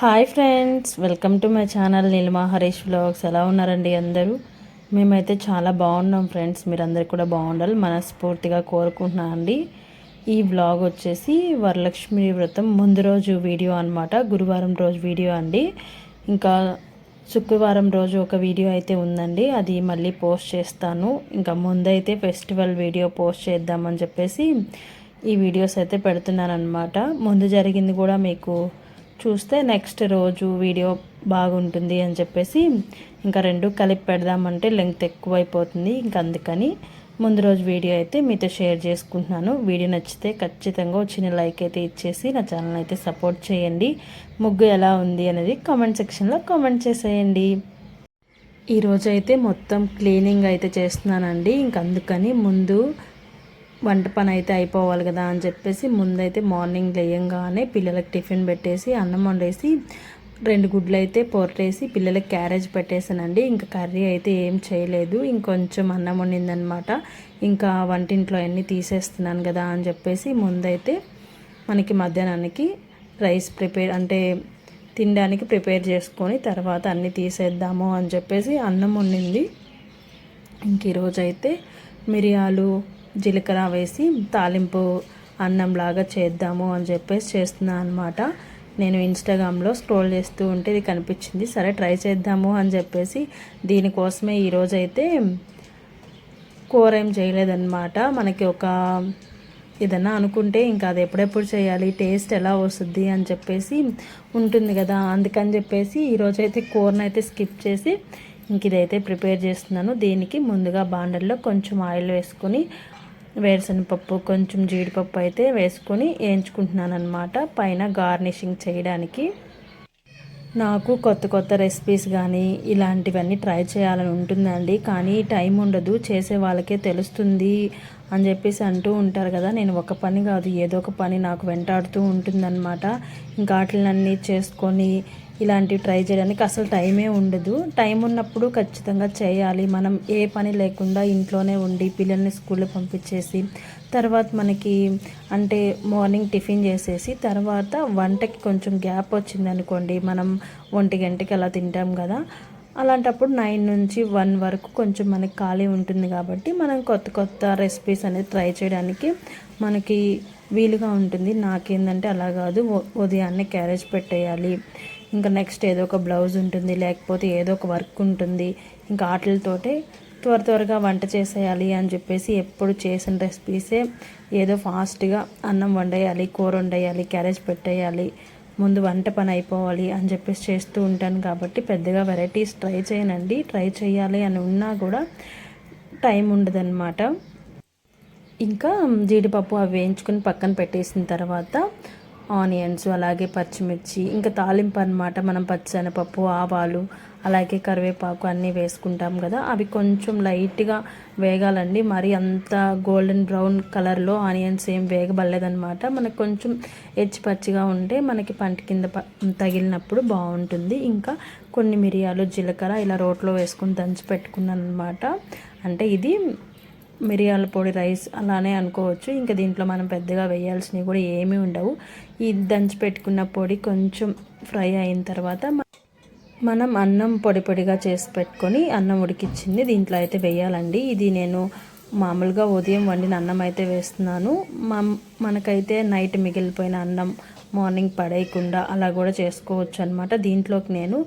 Hi friends welcome to my channel Neelima Harish vlogs. ఎలా ఉన్నారండి అందరూ? మేమైతే చాలా బాగున్నాం ఫ్రెండ్స్ మీరందరూ కూడా బాగుండాలి మనస్ఫూర్తిగా కోరుకుంటున్నాను అండి. ఈ వ్లాగ్ వచ్చేసి వరలక్ష్మి వ్రతం ముందు రోజు వీడియో అనమాట గురువారం రోజు వీడియో అండి. ఇంకా శుక్రవారం రోజు ఒక వీడియో అయితే ఉందండి అది మళ్ళీ పోస్ట్ చేస్తాను. ఇంకా ముందైతే ఫెస్టివల్ వీడియో పోస్ట్ చేద్దామని చెప్పేసి ఈ వీడియోస్ అయితే పెడుతున్నాను అనమాట ముందు జరిగింది కూడా మీకు చూస్తే నెక్స్ట్ రోజు వీడియో బాగుంటుంది అని చెప్పేసి ఇంకా రెండు కలిపి పెడదామంటే లెంగ్త్ ఎక్కువైపోతుంది. ఇంకా అందుకని ముందు రోజు వీడియో అయితే మీతో షేర్ చేసుకుంటున్నాను. వీడియో నచ్చితే ఖచ్చితంగా చిన్న లైక్ అయితే ఇచ్చేసి నా ఛానల్ అయితే సపోర్ట్ చేయండి. ముగ్గు ఎలా ఉంది అనేది కామెంట్ సెక్షన్లో కామెంట్ చేసేయండి. ఈరోజు అయితే మొత్తం క్లీనింగ్ అయితే చేస్తున్నానండి. ఇంక అందుకని ముందు వంట పని అయితే అయిపోవాలి కదా అని చెప్పేసి ముందైతే మార్నింగ్ లేయంగానే పిల్లలకి టిఫిన్ పెట్టేసి అన్నం వండేసి రెండు గుడ్లు అయితే పొరటేసి పిల్లలకి క్యారేజ్ పెట్టేసానండి ఇంకా కర్రీ అయితే ఏం చేయలేదు. ఇంకొంచెం అన్నం వండిందనమాట. ఇంకా వంటింట్లో అన్నీ తీసేస్తున్నాను కదా అని చెప్పేసి ముందైతే మనకి మధ్యాహ్నానికి రైస్ ప్రిపేర్ అంటే తినడానికి ప్రిపేర్ చేసుకొని తర్వాత అన్నీ తీసేద్దాము అని చెప్పేసి అన్నం వండింది. ఇంక ఈరోజు అయితే మిరియాలు జీలకర్ర వేసి తాలింపు అన్నంలాగా చేద్దాము అని చెప్పేసి చేస్తున్నాను అనమాట నేను ఇన్స్టాగ్రామ్లో స్క్రోల్ చేస్తూ ఉంటే ఇది కనిపించింది. సరే ట్రై చేద్దాము అని చెప్పేసి దీనికోసమే ఈరోజైతే కూర ఏం చేయలేదన్నమాట. మనకి ఒక ఏదన్నా అనుకుంటే ఇంకా అది ఎప్పుడెప్పుడు చేయాలి టేస్ట్ ఎలా వస్తుంది అని చెప్పేసి ఉంటుంది కదా. అందుకని చెప్పేసి ఈరోజైతే కూరను అయితే స్కిప్ చేసి ఇంక ఇదైతే ప్రిపేర్ చేస్తున్నాను. దీనికి ముందుగా బాండల్లో కొంచెం ఆయిల్ వేసుకొని వేరుశనగపప్పు కొంచెం జీడిపప్పు అయితే వేసుకొని వేయించుకుంటున్నాను అనమాట పైన గార్నిషింగ్ చేయడానికి. నాకు కొత్త కొత్త రెసిపీస్ కానీ ఇలాంటివన్నీ ట్రై చేయాలని ఉంటుందండి. కానీ టైం ఉండదు చేసే వాళ్ళకే తెలుస్తుంది అని చెప్పేసి అంటూ ఉంటారు కదా. నేను ఒక పని కాదు ఏదో ఒక పని నాకు వెంటాడుతూ ఉంటుందన్నమాట. ఇంకా వాటిలన్నీ చేసుకొని ఇలాంటివి ట్రై చేయడానికి అసలు టైమే ఉండదు. టైం ఉన్నప్పుడు ఖచ్చితంగా చేయాలి. మనం ఏ పని లేకుండా ఇంట్లోనే ఉండి పిల్లల్ని స్కూల్లో పంపించేసి తర్వాత మనకి అంటే మార్నింగ్ టిఫిన్ చేసేసి తర్వాత వంటకి కొంచెం గ్యాప్ వచ్చింది అనుకోండి మనం ఒంటి గంటకి అలా తింటాం కదా. అలాంటప్పుడు నైన్ నుంచి వన్ వరకు కొంచెం మనకి ఖాళీ ఉంటుంది కాబట్టి మనం కొత్త కొత్త రెసిపీస్ అనేది ట్రై చేయడానికి మనకి వీలుగా ఉంటుంది. నాకేందంటే అలా కాదు. ఉదయాన్నే క్యారేజ్ పెట్టేయాలి. ఇంకా నెక్స్ట్ ఏదో ఒక బ్లౌజ్ ఉంటుంది లేకపోతే ఏదో ఒక వర్క్ ఉంటుంది ఇంకా ఆటలతోటే త్వర త్వరగా వంట చేసేయాలి అని చెప్పేసి ఎప్పుడు చేసిన రెసిపీసే ఏదో ఫాస్ట్గా అన్నం వండేయాలి కూర వండేయాలి క్యారేజ్ పెట్టేయాలి ముందు వంట పని అయిపోవాలి అని చెప్పేసి చేస్తూ ఉంటాను కాబట్టి పెద్దగా వెరైటీస్ ట్రై చేయనండి. ట్రై చేయాలి అని ఉన్నా కూడా టైం ఉండదన్నమాట. ఇంకా జీడిపప్పు అవి వేయించుకొని పక్కన పెట్టేసిన తర్వాత ఆనియన్స్ అలాగే పచ్చిమిర్చి ఇంకా తాలింపు అనమాట మనం పచ్చనపప్పు ఆవాలు అలాగే కరివేపాకు అన్నీ వేసుకుంటాం కదా. అవి కొంచెం లైట్గా వేగాలండి. మరి అంత గోల్డెన్ బ్రౌన్ కలర్లో ఆనియన్స్ ఏం వేగబడలేదనమాట మనకు కొంచెం ఎచ్చి పచ్చిగా ఉంటే మనకి పంట కింద తగిలినప్పుడు బాగుంటుంది. ఇంకా కొన్ని మిరియాలు జీలకర్ర ఇలా రోట్లో వేసుకొని దంచి పెట్టుకున్నాను అనమాట అంటే ఇది మిరియాల పొడి రైస్ అలానే అనుకోవచ్చు. ఇంకా దీంట్లో మనం పెద్దగా వేయాల్సినవి కూడా ఏమీ ఉండవు. ఈ దంచి పెట్టుకున్న పొడి కొంచెం ఫ్రై అయిన తర్వాత మనం అన్నం పొడి పొడిగా చేసి పెట్టుకొని అన్నం ఉడికిచ్చింది దీంట్లో అయితే వేయాలండి. ఇది నేను మామూలుగా ఉదయం వండిన అన్నం అయితే వేస్తున్నాను. మనకైతే నైట్ మిగిలిపోయిన అన్నం మార్నింగ్ పడేయకుండా అలా కూడా చేసుకోవచ్చు అనమాట దీంట్లోకి నేను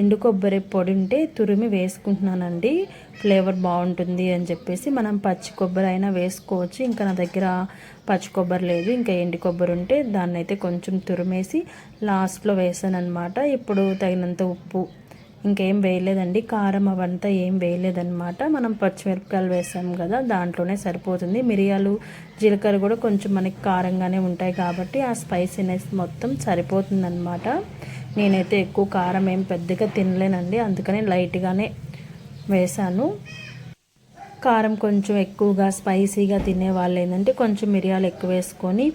ఎండు కొబ్బరి పొడి ఉంటే తురిమి వేసుకుంటున్నానండి. ఫ్లేవర్ బాగుంటుంది అని చెప్పేసి మనం పచ్చి కొబ్బరి అయినా వేసుకోవచ్చు. ఇంకా నా దగ్గర పచ్చి కొబ్బరి లేదు. ఇంకా ఎండు కొబ్బరి ఉంటే దాన్ని అయితే కొంచెం తురిమేసి లాస్ట్లో వేసాను అనమాట ఇప్పుడు తగినంత ఉప్పు ఇంకేం వేయలేదండి. కారం అవంతా ఏం వేయలేదన్నమాట. మనం పచ్చిమిరపకాయలు వేసాం కదా దాంట్లోనే సరిపోతుంది. మిరియాలు జీలకర్ర కూడా కొంచెం మనకి కారంగానే ఉంటాయి కాబట్టి ఆ స్పైసీనెస్ మొత్తం సరిపోతుందన్నమాట. నేనైతే ఎక్కువ కారం ఏం పెద్దగా తినలేనండి. అందుకని లైట్గానే వేసాను. కారం కొంచెం ఎక్కువగా స్పైసీగా తినే వాళ్ళు ఏంటంటే కొంచెం మిరియాలు ఎక్కువ వేసుకొని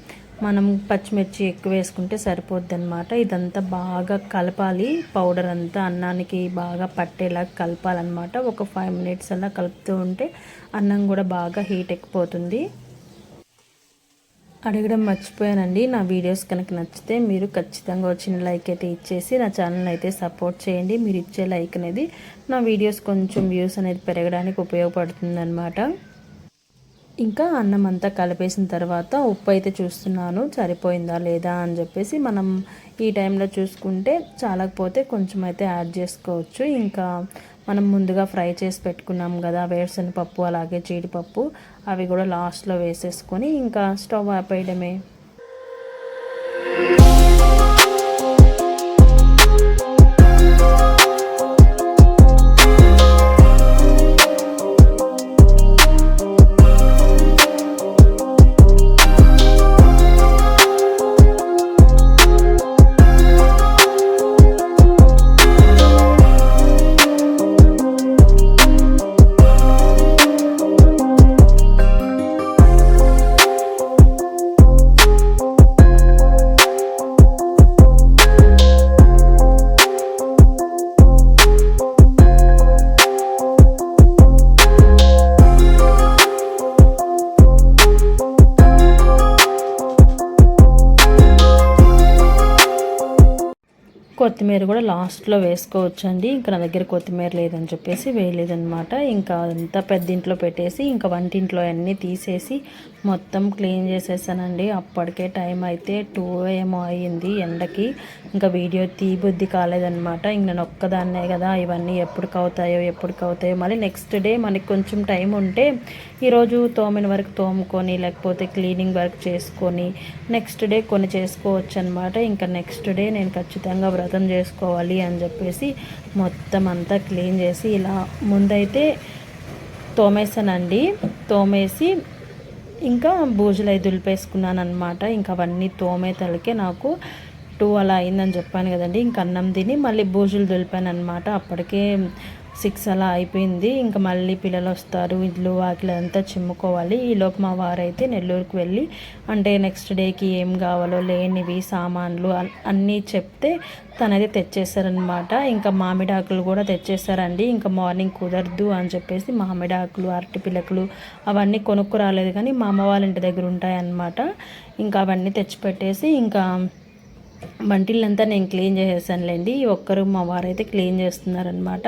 మనం పచ్చిమిర్చి ఎక్కువ వేసుకుంటే సరిపోద్ది అనమాట ఇదంతా బాగా కలపాలి. పౌడర్ అంతా అన్నానికి బాగా పట్టేలా కలపాలన్నమాట. ఒక ఫైవ్ మినిట్స్ అలా కలుపుతూ ఉంటే అన్నం కూడా బాగా హీట్ ఎక్కిపోతుంది. అడగడం మర్చిపోయానండి. నా వీడియోస్ కనుక నచ్చితే మీరు ఖచ్చితంగా వచ్చిన లైక్ అయితే ఇచ్చేసి నా ఛానల్ అయితే సపోర్ట్ చేయండి. మీరు ఇచ్చే లైక్ అనేది నా వీడియోస్ కొంచెం వ్యూస్ అనేది పెరగడానికి ఉపయోగపడుతుంది ఇంకా అన్నం అంతా కలిపేసిన తర్వాత ఉప్పు అయితే చూస్తున్నాను సరిపోయిందా లేదా అని చెప్పేసి మనం ఈ టైంలో చూసుకుంటే చాలకపోతే కొంచెం అయితే యాడ్ చేసుకోవచ్చు. ఇంకా మనం ముందుగా ఫ్రై చేసి పెట్టుకున్నాం కదా వేరుశనగపప్పు అలాగే జీడిపప్పు అవి కూడా లాస్ట్లో వేసేసుకొని ఇంకా స్టవ్ ఆపేయడమే. కొత్తిమీర కూడా లాస్ట్లో వేసుకోవచ్చు అండి ఇంకా నా దగ్గర కొత్తిమీర లేదని చెప్పేసి వేయలేదనమాట ఇంకా అంతా పెద్ద ఇంట్లో పెట్టేసి ఇంకా వంటింట్లో అన్నీ తీసేసి మొత్తం క్లీన్ చేసేసానండి. అప్పటికే టైం అయితే టూ ఏమో అయ్యింది. ఎండకి ఇంకా వీడియో తీబుద్ధి కాలేదనమాట ఇంక నేను ఒక్కదాన్నే కదా. ఇవన్నీ ఎప్పటికి అవుతాయో ఎప్పటికి అవుతాయో మళ్ళీ నెక్స్ట్ డే మనకి కొంచెం టైం ఉంటే ఈరోజు తోమిన వరకు తోముకొని లేకపోతే క్లీనింగ్ వర్క్ చేసుకొని నెక్స్ట్ డే కొన్ని చేసుకోవచ్చు అనమాట ఇంకా నెక్స్ట్ డే నేను ఖచ్చితంగా వ్రతం చేసుకోవాలి అని చెప్పేసి మొత్తం అంతా క్లీన్ చేసి ఇలా ముందైతే తోమేసానండి తోమేసి ఇంకా బూజులు దులిపేసుకున్నాను అనమాట ఇంకా అవన్నీ తోమే తలకే నాకు టూ అలా అయిందని చెప్పాను కదండి. ఇంక అన్నం తిని మళ్ళీ బూజులు దులిపాను అనమాట అప్పటికే సిక్స్ అలా అయిపోయింది. ఇంకా మళ్ళీ పిల్లలు వస్తారు. ఇల్లు వాకిలు అంతా చిమ్ముకోవాలి. ఈలోపు మా వారైతే నెల్లూరుకు వెళ్ళి అంటే నెక్స్ట్ డేకి ఏం కావాలో లేనివి సామాన్లు అన్నీ చెప్తే తనైతే తెచ్చేసారనమాట ఇంకా మామిడాకులు కూడా తెచ్చేసారండి ఇంకా మార్నింగ్ కుదరదు అని చెప్పేసి మామిడాకులు అరటి పిలకలు అవన్నీ కొనుక్కు రాలేదు. కానీ మా అమ్మ వాళ్ళ ఇంటి దగ్గర ఉంటాయన్నమాట. ఇంకా అవన్నీ తెచ్చిపెట్టేసి ఇంకా వంటిల్లంతా నేను క్లీన్ చేసేసానులేండి. ఒక్కరు మా వారైతే క్లీన్ చేస్తున్నారనమాట.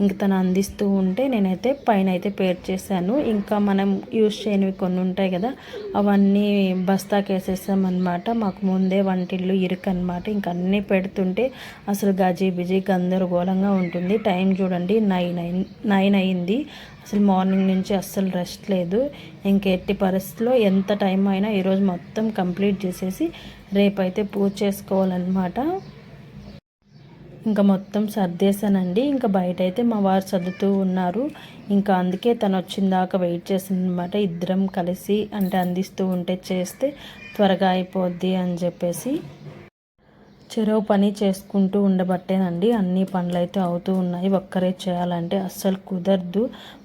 ఇంక తను అందిస్తూ ఉంటే నేనైతే పైన అయితే పేర్ చేశాను. ఇంకా మనం యూజ్ చేయనివి కొన్ని ఉంటాయి కదా అవన్నీ బస్తాకి వేసేసామన్నమాట మాకు ముందే వంటిల్లు ఇరుకనమాట. ఇంక అన్నీ పెడుతుంటే అసలు గజీ బిజీ గందరగోళంగా ఉంటుంది. టైం చూడండి నైన్ నైన్ అయింది. అసలు మార్నింగ్ నుంచి అస్సలు రెస్ట్ లేదు. ఇంకెట్టి పరిస్థితిలో ఎంత టైం అయినా ఈరోజు మొత్తం కంప్లీట్ చేసేసి రేపైతే పూజ చేసుకోవాలన్నమాట. ఇంకా మొత్తం సర్దేశానండి. ఇంకా బయట అయితే మా వారు సర్దుతూ ఉన్నారు. ఇంకా అందుకే తను వచ్చిందాక వెయిట్ చేసిందనమాట ఇద్దరం కలిసి అంటే అందిస్తూ ఉంటే చేస్తే త్వరగా అయిపోద్ది అని చెప్పేసి. చెరువు పని చేసుకుంటూ ఉండబట్టేనండి. అన్ని పనులు అయితే అవుతూ ఉన్నాయి. ఒక్కరే చేయాలంటే అస్సలు కుదరదు.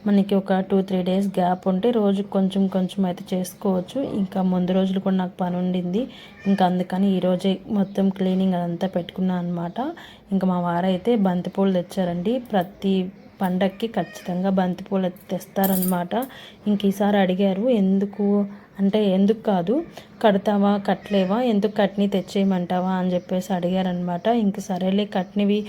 మనకి ఒక టూ త్రీ డేస్ గ్యాప్ ఉంటే రోజు కొంచెం కొంచెం అయితే చేసుకోవచ్చు. ఇంకా ముందు రోజులు కూడా నాకు పని ఉండింది. ఇంకా అందుకని ఈరోజే మొత్తం క్లీనింగ్ అదంతా పెట్టుకున్నాను అనమాట ఇంకా మా వారైతే బంతిపూలు తెచ్చారండి. ప్రతి పండక్కి ఖచ్చితంగా బంతిపూలు తెస్తారనమాట ఇంక ఈసారి అడిగారు ఎందుకు అంటే ఎందుకు కాదు కడతావా కట్టలేవా ఎందుకు కట్ని తెచ్చేయమంటావా అని చెప్పేసి అడిగారనమాట ఇంక సరేలే కట్నివి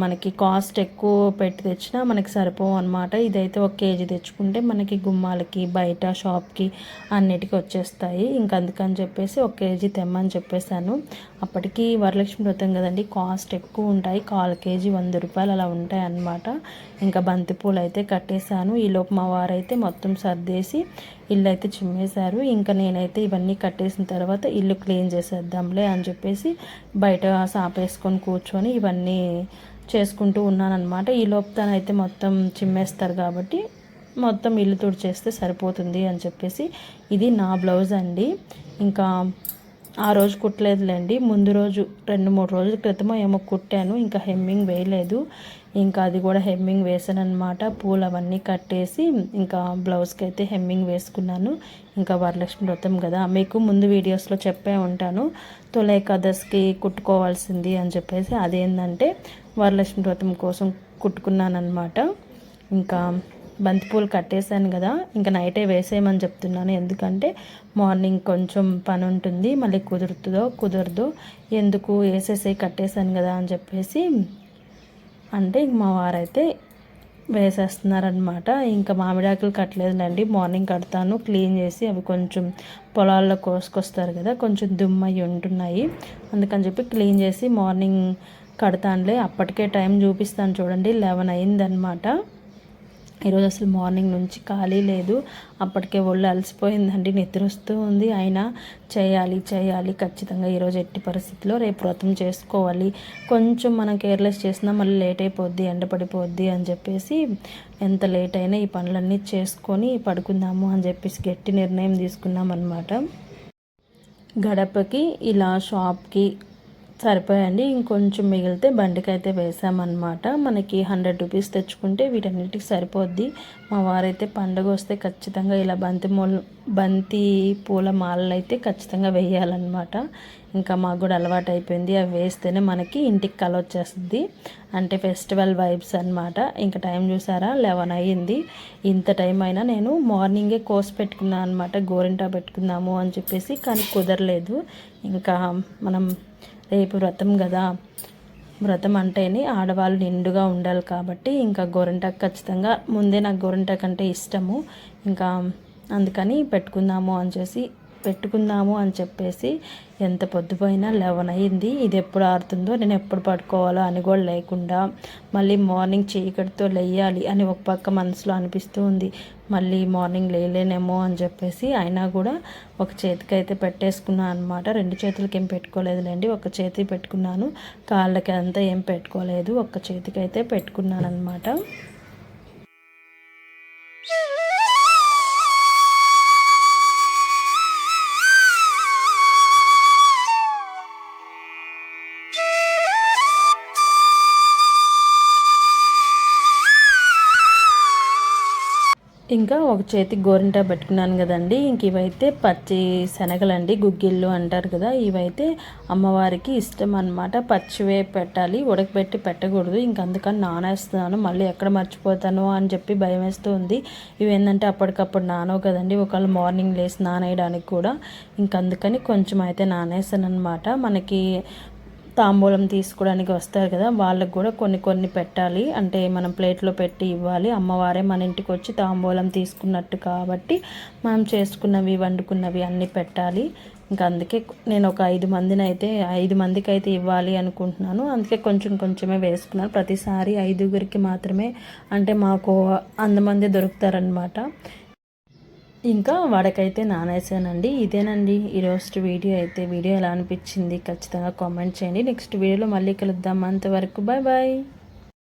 మనకి కాస్ట్ ఎక్కువ పెట్టి తెచ్చినా మనకి సరిపోవు అనమాట ఇదైతే ఒక కేజీ తెచ్చుకుంటే మనకి గుమ్మాలకి బయట షాప్కి అన్నిటికీ వచ్చేస్తాయి. ఇంక అందుకని చెప్పేసి ఒక కేజీ తెమ్మని చెప్పేశాను. అప్పటికి వరలక్ష్మి వ్రతం కదండి కాస్ట్ ఎక్కువ ఉంటాయి. కాల్ కేజీ వంద రూపాయలు అలా ఉంటాయి అన్నమాట. ఇంకా బంతిపూలు అయితే కట్టేశాను. ఈలోపు మా వారైతే మొత్తం సర్దేసి ఇల్లు అయితే చిమ్మేశారు. ఇంకా నేనైతే ఇవన్నీ కట్టేసిన తర్వాత ఇల్లు క్లీన్ చేసేద్దాంలే అని చెప్పేసి బయట సాపేసుకొని కూర్చొని ఇవన్నీ చేసుకుంటూ ఉన్నానమాట ఈ లోపుతానైతే మొత్తం చిమ్మేస్తారు కాబట్టి మొత్తం ఇల్లు తుడిచేస్తే సరిపోతుంది అని చెప్పేసి ఇది నా బ్లౌజ్ అండి. ఇంకా ఆ రోజు కుట్టలేదులేండి. ముందు రోజు రెండు మూడు రోజుల క్రితమో ఏమో కుట్టాను. ఇంకా హెమ్మింగ్ వేయలేదు. ఇంకా అది కూడా హెమ్మింగ్ వేసాను అనమాట పూలు అవన్నీ కట్టేసి ఇంకా బ్లౌజ్కి అయితే హెమ్మింగ్ వేసుకున్నాను. ఇంకా వరలక్ష్మి వ్రతం కదా. మీకు ముందు వీడియోస్లో చెప్పే ఉంటాను. తులై కదర్స్కి కుట్టుకోవాల్సింది అని చెప్పేసి అదేంటంటే వరలక్ష్మి వ్రతం కోసం కుట్టుకున్నాను అనమాట ఇంకా బంతిపూలు కట్టేశాను కదా. ఇంకా నైటే వేసేయమని చెప్తున్నాను. ఎందుకంటే మార్నింగ్ కొంచెం పని ఉంటుంది మళ్ళీ కుదురుతుందో కుదరదో ఎందుకు వేసేసి కట్టేశాను కదా అని చెప్పేసి అంటే ఇంక మా వారైతే వేసేస్తున్నారనమాట ఇంకా మామిడాకులు కట్టలేదులేండి. మార్నింగ్ కడతాను. క్లీన్ చేసి అవి కొంచెం పొలాల్లో కోసుకొస్తారు కదా కొంచెం దుమ్మయి ఉంటున్నాయి. అందుకని చెప్పి క్లీన్ చేసి మార్నింగ్ కడతానులే. అప్పటికే టైం చూపిస్తాను చూడండి. లెవెన్ అయిందనమాట ఈరోజు అసలు మార్నింగ్ నుంచి ఖాళీ లేదు. అప్పటికే ఒళ్ళు అలసిపోయిందండి. నిద్ర వస్తూ ఉంది. అయినా చేయాలి చేయాలి. ఖచ్చితంగా ఈరోజు ఎట్టి పరిస్థితిలో రేపు వ్రతం చేసుకోవాలి. కొంచెం మనం కేర్లెస్ చేసినా మళ్ళీ లేట్ అయిపోద్ది ఎండపడిపోద్ది అని చెప్పేసి ఎంత లేట్ అయినా ఈ పనులన్నీ చేసుకొని పడుకుందాము అని చెప్పేసి గట్టి నిర్ణయం తీసుకున్నాం అనమాట గడపకి ఇలా షాప్కి సరిపోయండి. ఇంకొంచెం మిగిలితే బండికి అయితే వేసామన్నమాట. మనకి హండ్రెడ్ రూపీస్ తెచ్చుకుంటే వీటన్నిటికి సరిపోద్ది. మా వారైతే పండుగ వస్తే ఖచ్చితంగా ఇలా బంతి మూల బంతి పూల మాలలు అయితే ఖచ్చితంగా వేయాలన్నమాట. ఇంకా మాకు కూడా అలవాటు అయిపోయింది అవి వేస్తేనే మనకి ఇంటికి కల వచ్చేస్తుంది. అంటే ఫెస్టివల్ వైబ్స్ అనమాట ఇంకా టైం చూసారా? లెవెన్ అయ్యింది. ఇంత టైం అయినా నేను మార్నింగే కోసి పెట్టుకున్నాను అనమాట గోరింటా పెట్టుకుందాము అని చెప్పేసి కానీ కుదరలేదు. ఇంకా మనం రేపు వ్రతం కదా వ్రతం అంటేనే ఆడవాళ్ళు నిండుగా ఉండాలి కాబట్టి ఇంకా గోరింటాకు ఖచ్చితంగా ముందే నాకు గోరింటాకు అంటే ఇష్టము. ఇంకా అందుకని పెట్టుకుందాము అని చేసి పెట్టుకుందాము అని చెప్పేసి ఎంత పొద్దుపోయినా లెవెన్ అయింది ఇది ఎప్పుడు ఆరుతుందో నేను ఎప్పుడు పడుకోవాలో అని కూడా లేకుండా మళ్ళీ మార్నింగ్ చీకటితో లేయాలి అని ఒక పక్క మనసులో అనిపిస్తూ ఉంది. మళ్ళీ మార్నింగ్ లేలేనేమో అని చెప్పేసి అయినా కూడా ఒక చేతికి అయితే పెట్టేసుకున్నాను అనమాట రెండు చేతులకి ఏం పెట్టుకోలేదులేండి. ఒక చేతి పెట్టుకున్నాను. కాళ్ళకి అంతా ఏం పెట్టుకోలేదు. ఒక చేతికి అయితే పెట్టుకున్నాను అనమాట ఇంకా ఒక చేతికి గోరింట పెట్టుకున్నాను కదండి. ఇంక ఇవైతే పచ్చి శనగలండి గుగ్గిళ్ళు అంటారు కదా. ఇవైతే అమ్మవారికి ఇష్టం అనమాట పచ్చివే పెట్టాలి ఉడకబెట్టి పెట్టకూడదు. ఇంక అందుకని నానేస్తున్నాను. మళ్ళీ ఎక్కడ మర్చిపోతాను అని చెప్పి భయం వేస్తుంది ఇవి ఏంటంటే అప్పటికప్పుడు నానవు కదండి. ఒకవేళ మార్నింగ్ లేసి నానేయడానికి కూడా. ఇంక అందుకని కొంచెం అయితే నానేసాను అనమాట మనకి తాంబూలం తీసుకోవడానికి వస్తారు కదా వాళ్ళకు కూడా కొన్ని కొన్ని పెట్టాలి. అంటే మనం ప్లేట్లో పెట్టి ఇవ్వాలి. అమ్మవారే మన ఇంటికి వచ్చి తాంబూలం తీసుకున్నట్టు కాబట్టి మనం చేసుకున్నవి వండుకున్నవి అన్నీ పెట్టాలి. ఇంకా అందుకే నేను ఒక ఐదు మందిని అయితే ఐదు మందికి అయితే ఇవ్వాలి అనుకుంటున్నాను. అందుకే కొంచెం కొంచెమే వేసుకున్నాను. ప్రతిసారి ఐదుగురికి మాత్రమే. అంటే మాకు అంతమంది దొరుకుతారనమాట ఇంకా వాడకైతే నానేసానండి. ఇదేనండి. ఈరోజు వీడియో అయితే వీడియో ఎలా అనిపించింది ఖచ్చితంగా కామెంట్ చేయండి. నెక్స్ట్ వీడియోలో మళ్ళీ కలుద్దాం. అంతవరకు బాయ్ బాయ్